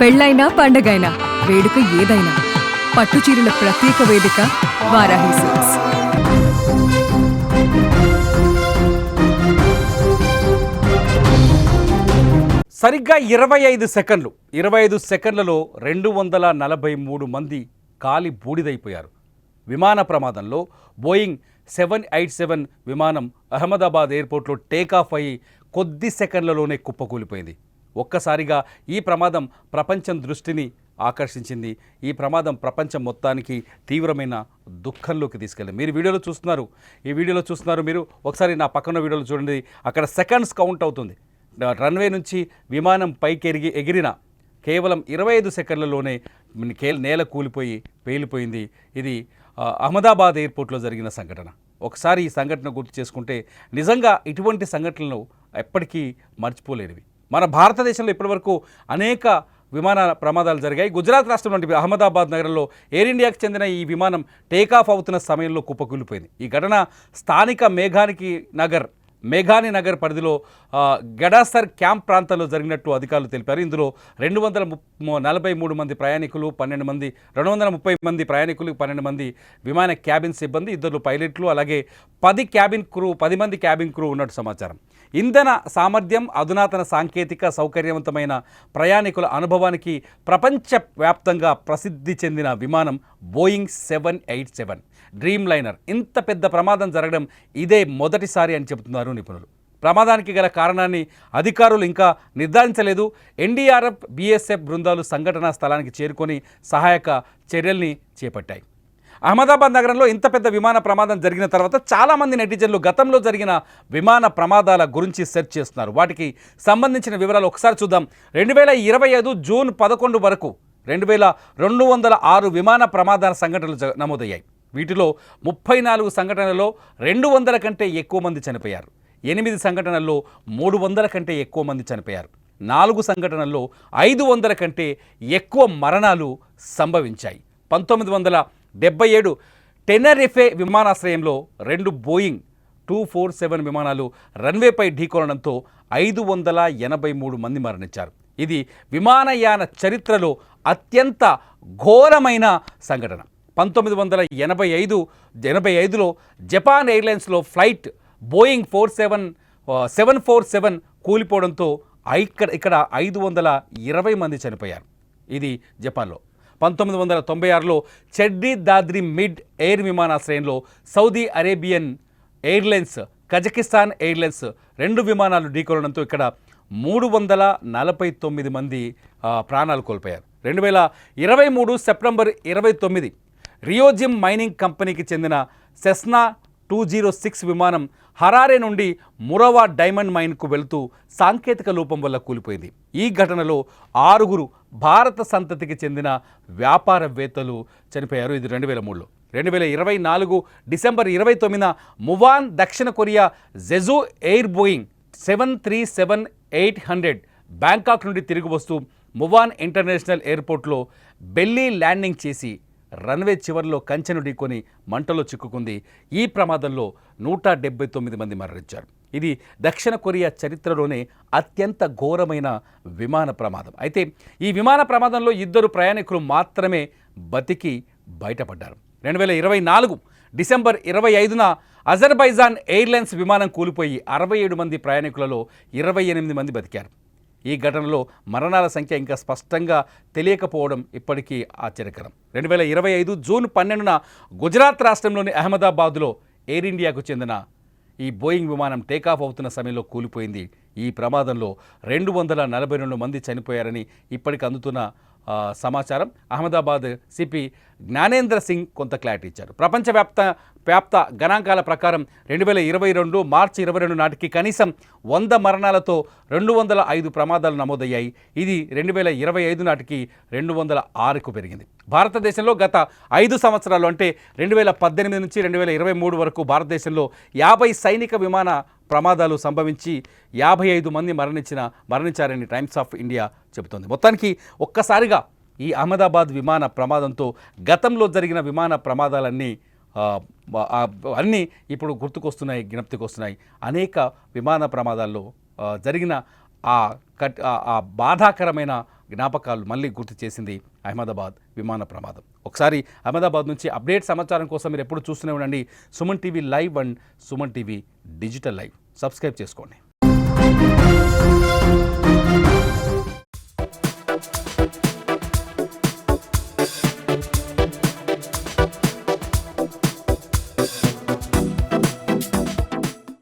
పెళ్ళైనా పండగైనా వేడుక ఏదైనా పట్టు చీరల ప్రత్యేక వేదిక వారాహి సిల్క్స్. సరిగ్గా ఇరవై ఐదు సెకండ్లు ఇరవై ఐదు సెకండ్లలో రెండు వందల నలభై మూడు మంది కాలి బూడిదైపోయారు. విమాన ప్రమాదంలో బోయింగ్ సెవెన్ ఎయిట్ సెవెన్ విమానం అహ్మదాబాద్ ఎయిర్పోర్ట్లో టేకాఫ్ అయ్యి కొద్ది సెకండ్లలోనే కుప్పకూలిపోయింది. ఒక్కసారిగా ఈ ప్రమాదం ప్రపంచం దృష్టిని ఆకర్షించింది. ఈ ప్రమాదం ప్రపంచం మొత్తానికి తీవ్రమైన దుఃఖంలోకి తీసుకెళ్ళింది. మీరు వీడియోలో చూస్తున్నారు. ఈ వీడియోలో చూస్తున్నారు మీరు. ఒకసారి నా పక్కన వీడియోలో చూడండి. అక్కడ సెకండ్స్ కౌంట్ అవుతుంది. రన్వే నుంచి విమానం పైకి ఎరిగి ఎగిరిన కేవలం ఇరవై ఐదు సెకండ్లలోనే నేల కూలిపోయి పేలిపోయింది. ఇది అహ్మదాబాద్ ఎయిర్పోర్ట్లో జరిగిన సంఘటన. ఒకసారి ఈ సంఘటన గుర్తు చేసుకుంటే నిజంగా ఇటువంటి సంఘటనలు ఎప్పటికీ మర్చిపోలేనివి. మన భారతదేశంలో ఇప్పటివరకు అనేక విమాన ప్రమాదాలు జరిగాయి. గుజరాత్ రాష్ట్రంలోని అహ్మదాబాద్ నగరంలో ఎయిర్ ఇండియాకి చెందిన ఈ విమానం టేకాఫ్ అవుతున్న సమయంలో కుప్పకూలిపోయింది. ఈ ఘటన స్థానిక మేఘానికి నగర్ మేఘాని నగర్ పరిధిలో గడాసర్ క్యాంప్ ప్రాంతంలో జరిగినట్టు అధికారులు తెలిపారు. ఇందులో రెండు వందల నలభై మూడు మంది ప్రయాణికులు పన్నెండు మంది రెండు వందల ముప్పై మంది ప్రయాణికులు పన్నెండు మంది విమాన క్యాబిన్ సిబ్బంది ఇద్దరు పైలట్లు అలాగే పది క్యాబిన్ క్రూ పది మంది క్యాబిన్ క్రూ ఉన్నట్టు సమాచారం. ఇంధన సామర్థ్యం అధునాతన సాంకేతిక సౌకర్యవంతమైన ప్రయాణికుల అనుభవానికి ప్రపంచవ్యాప్తంగా ప్రసిద్ధి చెందిన విమానం Boeing seven eight seven. Dreamliner. ఇంత పెద్ద ప్రమాదం జరగడం ఇదే మొదటిసారి అని చెబుతున్నారు నిపుణులు. ప్రమాదానికి గల కారణాన్ని అధికారులు ఇంకా నిర్ధారించలేదు. ఎన్డీఆర్ఎఫ్ బీఎస్ఎఫ్ బృందాలు సంఘటనా స్థలానికి చేరుకొని సహాయక చర్యల్ని చేపట్టాయి. అహ్మదాబాద్ నగరంలో ఇంత పెద్ద విమాన ప్రమాదం జరిగిన తర్వాత చాలామంది నెటిజన్లు గతంలో జరిగిన విమాన ప్రమాదాల గురించి సెర్చ్ చేస్తున్నారు. వాటికి సంబంధించిన వివరాలు ఒకసారి చూద్దాం. రెండు వేల ఇరవై ఐదు జూన్ పదకొండు వరకు రెండు వేల రెండు వందల ఆరు విమాన ప్రమాదాల సంఘటనలు జ- నమోదయ్యాయి. వీటిలో ముప్పై నాలుగు సంఘటనలో రెండు వందల కంటే ఎక్కువ మంది చనిపోయారు. ఎనిమిది సంఘటనల్లో మూడు వందల కంటే ఎక్కువ మంది చనిపోయారు. నాలుగు సంఘటనల్లో ఐదు వందల కంటే ఎక్కువ మరణాలు సంభవించాయి. పంతొమ్మిది వందల డెబ్బై ఏడు టెనరిఫే విమానాశ్రయంలో రెండు బోయింగ్ టూ ఫోర్ సెవెన్ విమానాలు రన్వేపై ఢీకొనడంతో ఐదు వందల ఎనభై మూడు మంది మరణించారు. ఇది విమానయాన చరిత్రలో అత్యంత ఘోరమైన సంఘటన. పంతొమ్మిది వందల ఎనభై ఐదు ఎనభై ఐదులో Japan ఎయిర్లైన్స్లో flight Boeing four seven seven four seven కూలిపోవడంతో ఇక్కడ ఇక్కడ ఐదు వందల ఇరవై మంది చనిపోయారు. ఇది జపాన్లో. పంతొమ్మిది వందల తొంభై ఆరులో చెడ్డీ దాద్రి మిడ్ ఎయిర్ విమానాశ్రయంలో Saudi Arabian airlines Kazakhstan airlines రెండు విమానాలు ఢీకొనడంతో ఇక్కడ మూడు వందల నలభై తొమ్మిది మంది ప్రాణాలు కోల్పోయారు. రెండు వేల ఇరవై మూడు సెప్టెంబర్ ఇరవై తొమ్మిది రియోజిమ్ మైనింగ్ కంపెనీకి చెందిన సెస్నా టూ జీరో సిక్స్ విమానం హరారే నుండి మురవా డైమండ్ మైన్కు వెళుతూ సాంకేతిక లోపం వల్ల కూలిపోయింది. ఈ ఘటనలో ఆరుగురు భారత సంతతికి చెందిన వ్యాపారవేత్తలు చనిపోయారు. ఇది రెండు వేల మూడులో. రెండు వేల ఇరవై నాలుగు డిసెంబర్ ఇరవై తొమ్మిదిన మువాన్ దక్షిణ Korea Jeju air Boeing seven three seven eight hundred Bangkok నుండి తిరిగి వస్తూ మువాన్ ఇంటర్నేషనల్ ఎయిర్పోర్ట్లో బెల్లీ ల్యాండింగ్ చేసి రన్వే చివరిలో కంచెను ఢీకొని మంటలో చిక్కుకుంది. ఈ ప్రమాదంలో నూట డెబ్బై తొమ్మిది మంది మరణించారు. ఇది దక్షిణ కొరియా చరిత్రలోనే అత్యంత ఘోరమైన విమాన ప్రమాదం. అయితే ఈ విమాన ప్రమాదంలో ఇద్దరు ప్రయాణికులు మాత్రమే బతికి బయటపడ్డారు. రెండు వేల ఇరవై నాలుగు డిసెంబర్ ఇరవై ఐదున అజర్బైజాన్ ఎయిర్లైన్స్ విమానం కూలిపోయి అరవై ఏడు మంది ప్రయాణికులలో ఇరవై ఎనిమిది మంది బతికారు. ఈ ఘటనలో మరణాల సంఖ్య ఇంకా స్పష్టంగా తెలియకపోవడం ఇప్పటికీ ఆశ్చర్యకరం. రెండు వేల ఇరవై ఐదు జూన్ పన్నెండున గుజరాత్ రాష్ట్రంలోని అహ్మదాబాద్లో ఎయిర్ ఇండియాకు చెందిన ఈ బోయింగ్ విమానం టేకాఫ్ అవుతున్న సమయంలో కూలిపోయింది. ఈ ప్రమాదంలో రెండు వందల నలభై రెండు మంది చనిపోయారని ఇప్పటికి అందుతున్న సమాచారం. అహ్మదాబాద్ సిపి జ్ఞానేంద్ర సింగ్ కొంత క్లారిటీ ఇచ్చారు. ప్రపంచవ్యాప్త వ్యాప్త గణాంకాల ప్రకారం రెండు వేల ఇరవై రెండు మార్చి ఇరవై రెండు నాటికి కనీసం వంద మరణాలతో రెండు వందల ఐదు ప్రమాదాలు నమోదయ్యాయి. ఇది రెండు వేల ఇరవై ఐదు నాటికి రెండు వందల ఆరుకు పెరిగింది. భారతదేశంలో గత ఐదు సంవత్సరాలు అంటే రెండు వేల పద్దెనిమిది నుంచి రెండు వేల ఇరవై మూడు వరకు భారతదేశంలో యాభై సైనిక విమాన ప్రమాదాలు సంభవించి యాభై ఐదు మంది మరణించిన మరణించారని టైమ్స్ ఆఫ్ ఇండియా చెబుతోంది. మొత్తానికి ఒక్కసారిగా ఈ అహ్మదాబాద్ విమాన ప్రమాదంతో గతంలో జరిగిన విమాన ప్రమాదాలన్నీ అన్నీ ఇప్పుడు గుర్తుకొస్తున్నాయి జ్ఞప్తికి వస్తున్నాయి అనేక విమాన ప్రమాదాల్లో జరిగిన ఆ కట్ ఆ బాధాకరమైన జ్ఞాపకాలు మళ్ళీ గుర్తు చేసింది అహ్మదాబాద్ విమాన ప్రమాదం. ఒకసారి అహ్మదాబాద్ నుంచి అప్డేట్ సమాచారం కోసం మీరు ఎప్పుడు చూస్తూనే ఉండండి. Suman TV live and Suman TV digital live. Subscribe చేసుకోండి.